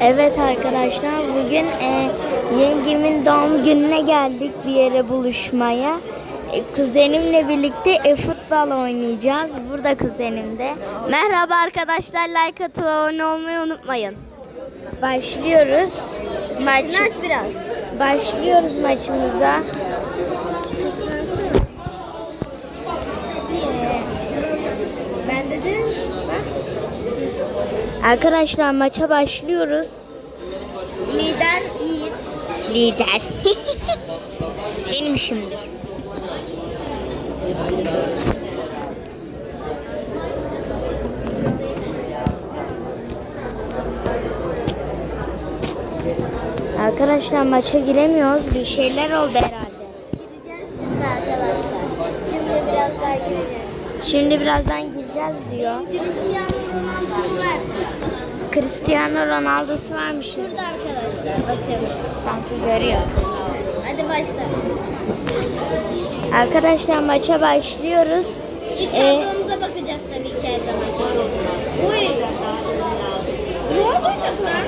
Evet arkadaşlar bugün e, yengemin doğum gününe geldik bir yere buluşmaya. E, kuzenimle birlikte e, futbol oynayacağız. Burada kuzenim de. Merhaba arkadaşlar like atıp abone olmayı unutmayın. Başlıyoruz. Maç, Sesini aç biraz. başlıyoruz maçımıza. Seslensin. Ben dedim. Arkadaşlar maça başlıyoruz. Lider Yiğit. Lider. Benim şimdi. Arkadaşlar maça giremiyoruz. Bir şeyler oldu herhalde. Gireceğiz şimdi arkadaşlar. Şimdi birazdan gireceğiz. Şimdi birazdan gireceğiz diyor. Cristiano Ronaldo'yu verdi. Cristiano Ronaldo'su varmış. Şurada arkadaşlar bakın. Sanki görüyor. Hadi başla. Arkadaşlar maça başlıyoruz. İlk Ee, bakacağız tabii ki her zaman. Uy. Ronaldo çok lan.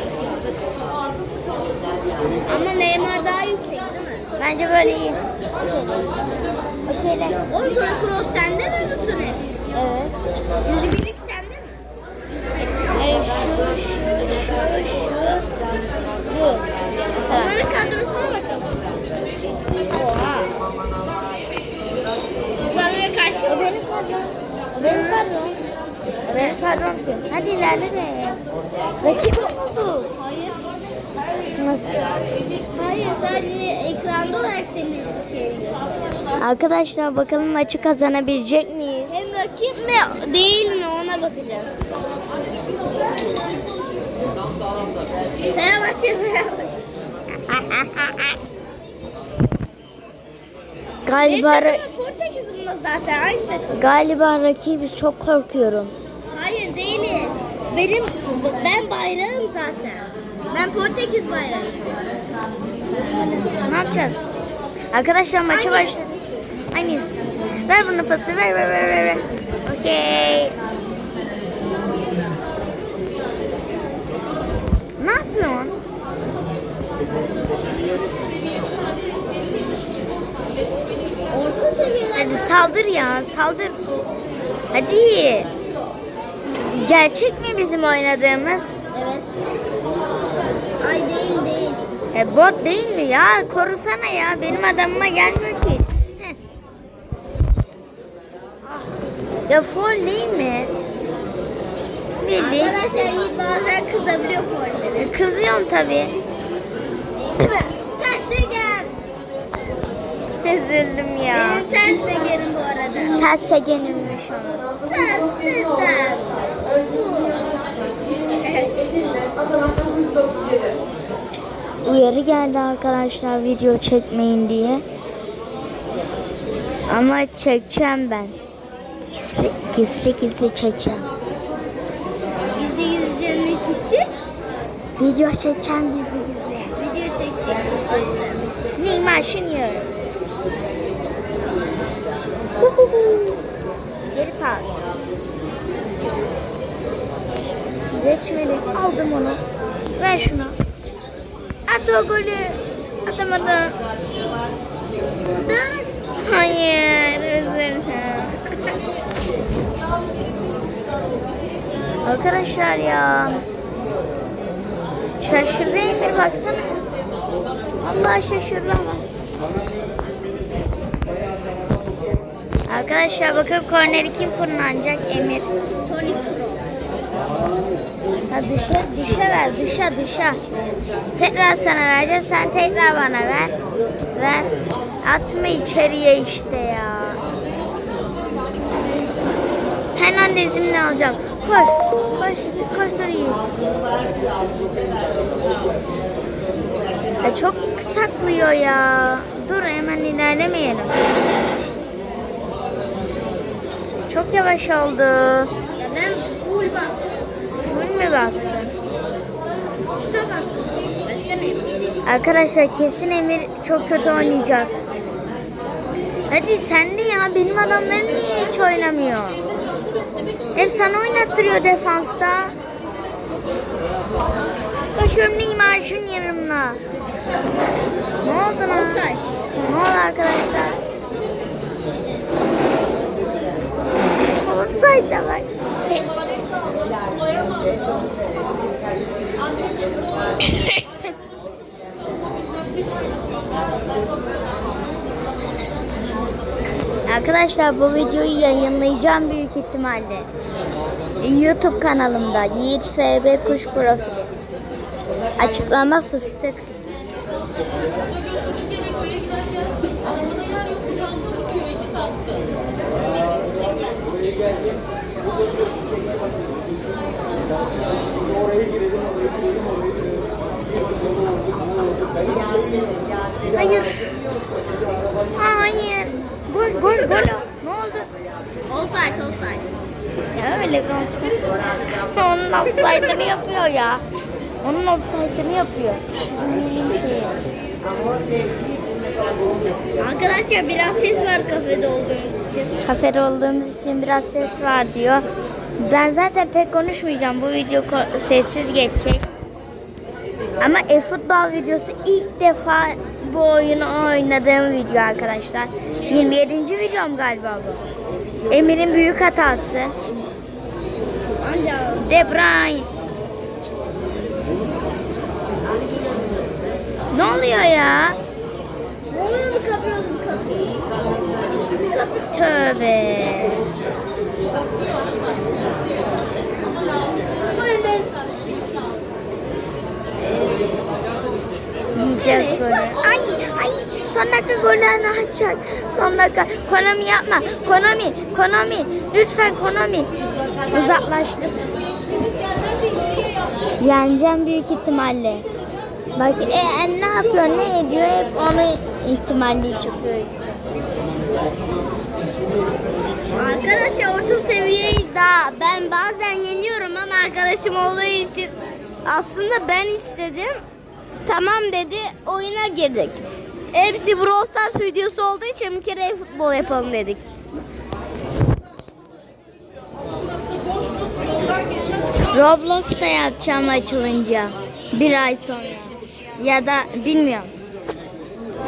Ama Neymar daha yüksek değil mi? bence böyle iyi. Okeyler. Oğlum Toni Kroos sende mi bu Toni? Evet. Yüzü birlik sende mi? Hayır şu, şu, şu, şu. Bu. Evet. Onların kadrosuna bakalım. Oha. Bu kadroya karşı O benim kadrom. O benim kadrom. O benim kadrom ki. Hadi ilerle de. Rakip oldu. Hayır. Nasıl? Hayır sadece ekranda olarak senin şeyi gösteriyor. Arkadaşlar bakalım maçı kazanabilecek miyiz? Hem rakip mi değil mi ona bakacağız. Fenerbahçe. Galiba ra- zaten aynı takım. galiba rakibiz çok korkuyorum. Hayır değiliz. Benim ben bayrağım zaten. Ben Portekiz bayrağım. Ne yapacağız? Arkadaşlar maça başladık. Aynısı. Ver bunu pası ver ver ver ver. ver. Okey. Ne yapıyorsun? Orta seviyeden Hadi saldır ya saldır. Hadi. Gerçek mi bizim oynadığımız? Evet. Ay değil değil. E, bot değil mi ya? Korusana ya. Benim adamıma gelmiyor Ya foul değil mi? Bildik. Arkadaşlar Yiğit bazen kızabiliyor forları. Kızıyorum tabii. Ters egen. Üzüldüm ya. Benim ters egenim bu arada. Ters segenimmiş onun. Tersinden. Uyarı geldi arkadaşlar video çekmeyin diye. Ama çekeceğim ben. Gizli gizli, gizli çekeceğim. Yüzde yüz canını çekecek. Video çekeceğim gizli gizli. Video çekecek. Neymar. Huhuhu. Geri pas. Geçmedi. Aldım onu. Ver şunu. At o golü. Atamadım. Hayır. Üzüldüm. Arkadaşlar ya. Şaşırdı Emir baksana. Allah şaşırdı ama. Arkadaşlar bakın korneri kim kullanacak Emir? Kroos. Ha dışa, dışa ver, dışa, dışa. Tekrar sana vereceğim, sen tekrar bana ver. Ver. Atma içeriye işte ya. Hernandez'im ne alacak? Koş, koş, koştur Yiğit. Ya çok saklıyor ya. Dur hemen ilerlemeyelim. Çok yavaş oldu. Ya ben full bastım. Full mü bastın? Şurada bastım. Arkadaşlar kesin Emir çok kötü oynayacak. Hadi sen de ya benim adamlarım niye hiç oynamıyor? Hep sana oynattırıyor defansta. koşuyorum Neymar şunun yanımla. Ne oldu lan? Ne oldu arkadaşlar? Offside de var. Arkadaşlar bu videoyu yayınlayacağım büyük ihtimalle. YouTube kanalımda Yiğit FB Kuş Profili. Açıklama fıstık. Hayır. Hayır. Gol gol gol. Ne oldu? Offside, offside. Ya öyle bir offside. Onun offside'ını yapıyor ya. Onun offside'ını yapıyor. Arkadaşlar biraz ses var kafede olduğumuz için. Kafede olduğumuz için biraz ses var diyor. Ben zaten pek konuşmayacağım. Bu video sessiz geçecek. Ama e-futbol videosu ilk defa bu oyunu oynadığım video arkadaşlar. 27. videom galiba bu. Emir'in büyük hatası. De Bruyne. Ne oluyor ya? oluyor mu kapıyoruz kapıyı? Kapı. Tövbe. Yiyeceğiz golü. Ay ay son dakika gollerini atacak. Son dakika. Konami yapma. Konami. Konami. Lütfen Konami. Uzaklaştır. Yeneceğim büyük ihtimalle. Bak e, e, ne yapıyor ne ediyor hep onu ihtimalli çıkıyor işte. Arkadaşlar orta seviyeyi daha ben bazen yeniyorum ama arkadaşım olduğu için aslında ben istedim. Tamam dedi oyuna girdik. Hepsi Brawl Stars videosu olduğu için bir kere futbol yapalım dedik. Roblox'ta yapacağım açılınca. Bir ay sonra. Ya da bilmiyorum.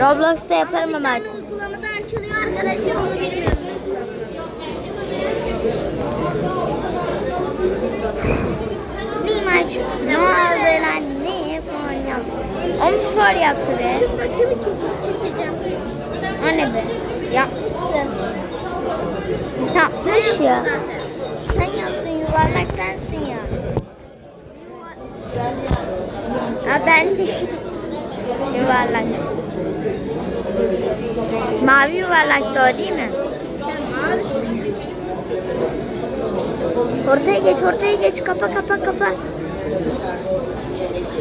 Roblox'ta yaparım ama Bir tane uygulamada açılıyor arkadaşlar onu bilmiyorum. Neymar ne oldu lan ne faul yaptı. O mu faul yaptı be? Şurada kimi çekeceğim. O ne be? Yapmışsın. Yapmış ya. Sen yaptın yuvarlak sensin ya. Ha ben de şey. Yuvarlak. Mavi yuvarlak da o değil mi? Ortaya geç, ortaya geç. Kapa, kapa, kapa.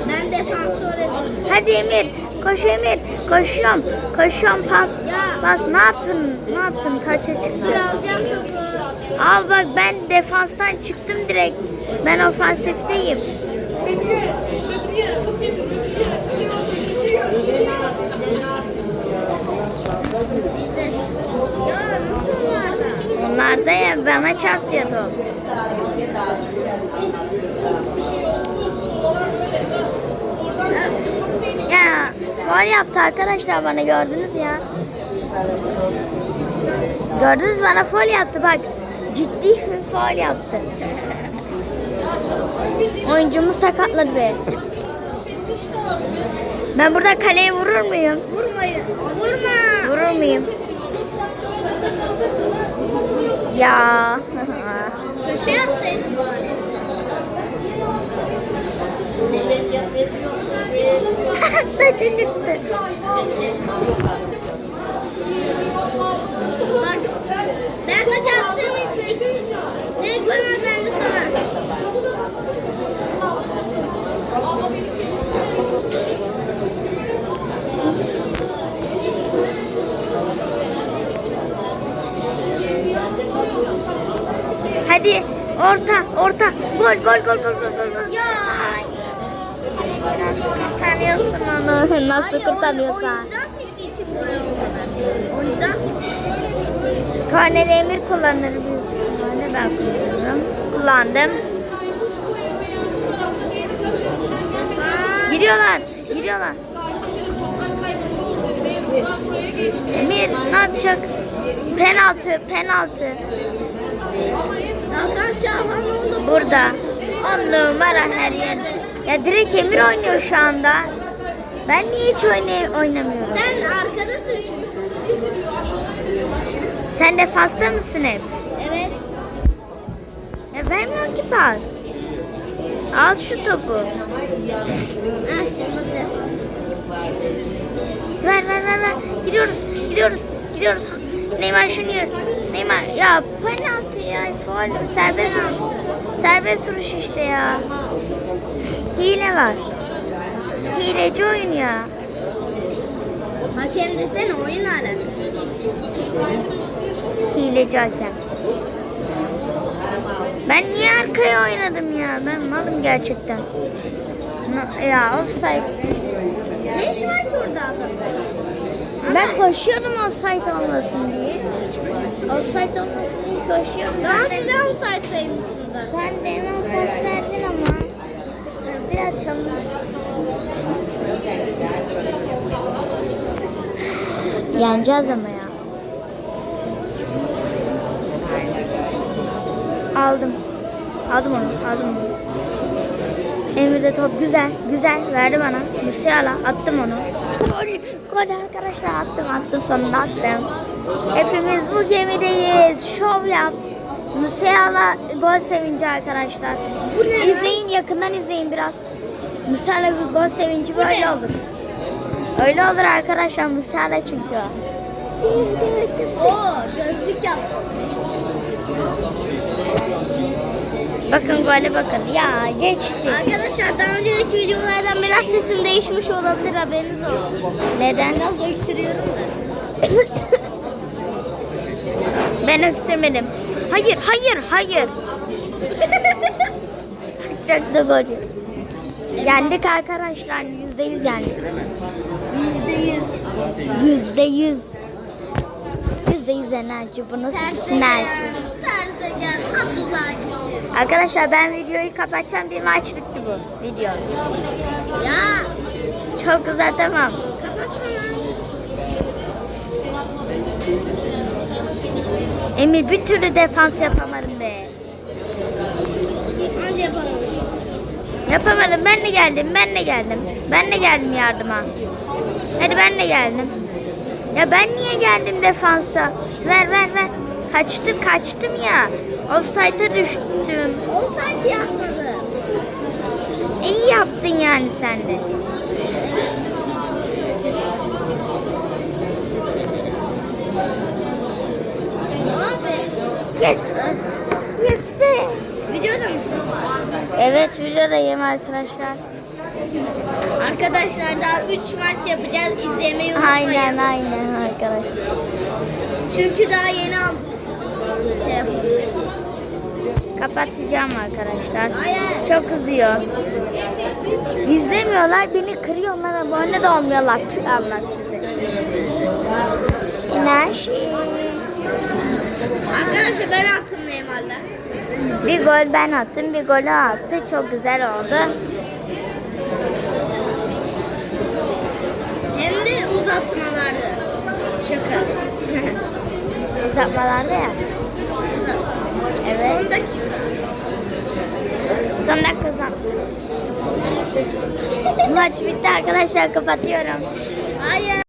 Ben defansör ediyorum. Hadi Emir. Koş Emir. Koşuyorum. Koşuyorum. Pas. Ya. Pas. Ne yaptın? Ne yaptın? Kaça çıktın? alacağım topu. Al bak ben defanstan çıktım direkt. Ben ofansifteyim. Ya nasıl vardı? Onlar da ya bana çarptı ya top. Ya faul yaptı arkadaşlar bana gördünüz ya. Gördünüz bana faul yaptı bak. Ciddi bir faul yaptı. Oyuncumu sakatladı be. Ben burada kaleye vurur muyum? Vurmayın. Vurma. Vurur muyum? Ya. Köşeye atsaydın bari. Saçı çıktı. Bak. Ben taç attığım için ne koyar ben de sana. Hadi orta orta gol gol gol gol gol gol. Ya. Nasıl kurtarıyorsun onu? Nasıl Hayır, kurtarıyorsun? Oyuncudan için. Oyuncudan Korneri Emir kullanır büyük ihtimalle ben kullanıyorum. Kullandım. Giriyorlar. Giriyorlar. Emir ne yapacak? Penaltı, penaltı. Burada. On numara her yerde. Ya direkt Emir oynuyor şu anda. Ben niye hiç oynay oynamıyorum? Sen arkadasın çünkü. Sen defansta mısın hep? Evet. Ya vermiyor ki pas. Al şu topu. Ver ver ver ver. Gidiyoruz. Gidiyoruz. Gidiyoruz. Neymar Junior. Neymar. Ya penaltı ya. Faul. Serbest vuruş. Serbest vuruş işte ya. Hile var. Hileci oyun ya. Hakem desene oyun alakalı. Hileci hakem. Ben niye arkaya oynadım ya? Ben malım gerçekten. Ya offside. Ne iş var ki orada adam? Ben koşuyorum offside olmasın diye. Offside olmasın koşuyorum. Daha Sen de- müsaitteymişsin zaten. Sen de hemen pas verdin ama. Biraz çalın. Yeneceğiz ama ya. Aldım. Aldım onu. Aldım onu. Emir'de top güzel. Güzel. Verdi bana. Musiala. Attım onu. Gol. Gol arkadaşlar. Attım. Attım. Sonunda attım. Hepimiz bu gemideyiz. Şov yap. Musiala gol sevinci arkadaşlar. İzleyin yakından izleyin biraz. Musiala gol sevinci böyle olur. Öyle olur arkadaşlar Musiala çünkü o. Oo gözlük yaptım. Bakın gole bakın. Ya geçti. Arkadaşlar daha önceki videolardan biraz sesim değişmiş olabilir haberiniz olsun. Neden? Biraz öksürüyorum da. Ben öksürmedim. Hayır, hayır, hayır. Çok da gol. Yendik arkadaşlar. Yüzde yüz yendik. Yüzde yüz. Yüzde yüz. Yüzde yüz enerji. Bu nasıl bir sinerji? Arkadaşlar ben videoyu kapatacağım. Bir maçlıktı bu video. Ya. Çok uzatamam. Emir bir türlü defans yapamadım be. Hadi yapalım. Yapamadım. Ben de geldim. Ben de geldim. Ben de geldim yardıma. Hadi ben de geldim. Ya ben niye geldim defansa? Ver ver ver. Kaçtım kaçtım ya. Offside'a düştüm. Olsaydı yatmadı. İyi yaptın yani sen de. Yes. Yes be. Videoda mısın? Evet videodayım arkadaşlar. Arkadaşlar daha 3 maç yapacağız. İzlemeyi unutmayın. Aynen aynen arkadaşlar. Çünkü daha yeni aldım. Telefonu. Kapatacağım arkadaşlar. Hayır. Çok kızıyor. İzlemiyorlar, beni kırıyorlar, abone de olmuyorlar. Allah sizi. Enerji. Arkadaşlar ben attım Neymar'la. Bir gol ben attım, bir golü attı. Çok güzel oldu. Hem de uzatmalarda. Şaka. Uzatmalarda ya. Evet. Son dakika. Son dakika uzatması. Maç bitti arkadaşlar, kapatıyorum. Hayır.